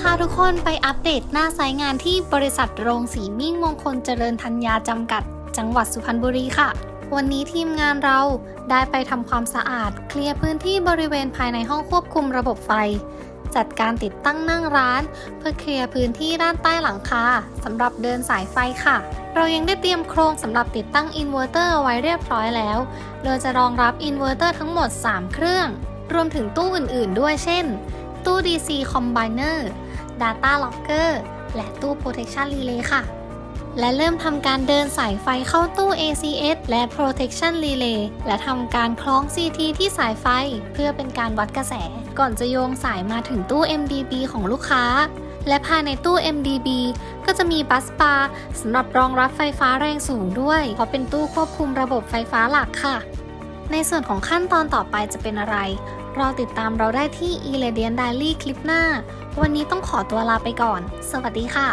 พาทุกคนไปอัปเดตหน้าไซต์งานที่บริษัทโรงสีมิ่งมงคลเจริญธัญญาจำกัด จังหวัดสุพรรณบุรีค่ะ วันนี้ทีมงานเราได้ไปทำความสะอาด เคลียร์พื้นที่บริเวณภายในห้องควบคุมระบบไฟ จัดการติดตั้งนั่งร้าน เพื่อเคลียร์พื้นที่ด้านใต้หลังคาสำหรับเดินสายไฟค่ะ เรายังได้เตรียมโครงสำหรับติดตั้งอินเวอร์เตอร์เอาไว้เรียบร้อยแล้ว โดยจะรองรับอินเวอร์เตอร์ทั้งหมด 3 เครื่อง รวมถึงตู้อื่น ๆ ด้วยเช่นตู้ DC Combiner Data Locker และตู้ Protection Relay ค่ะ และเริ่มทำการเดินสายไฟเข้าตู้ ACS และ Protection Relay และทำการคล้อง CT ที่สายไฟ เพื่อเป็นการวัดกระแส ก่อนจะโยงสายมาถึงตู้ MDB ของลูกค้า และภายในตู้ MDB ก็จะมีบัสบาร์สำหรับรองรับไฟฟ้าแรงสูงด้วย เพราะเป็นตู้ควบคุมระบบไฟฟ้าหลักค่ะ ในส่วนของขั้นตอนต่อไปจะเป็นอะไร รอติดตามเราได้ที่ e l a d i a n Daily คลิปหน้า วันนี้ต้องขอตัวลาไปก่อน สวัสดีค่ะ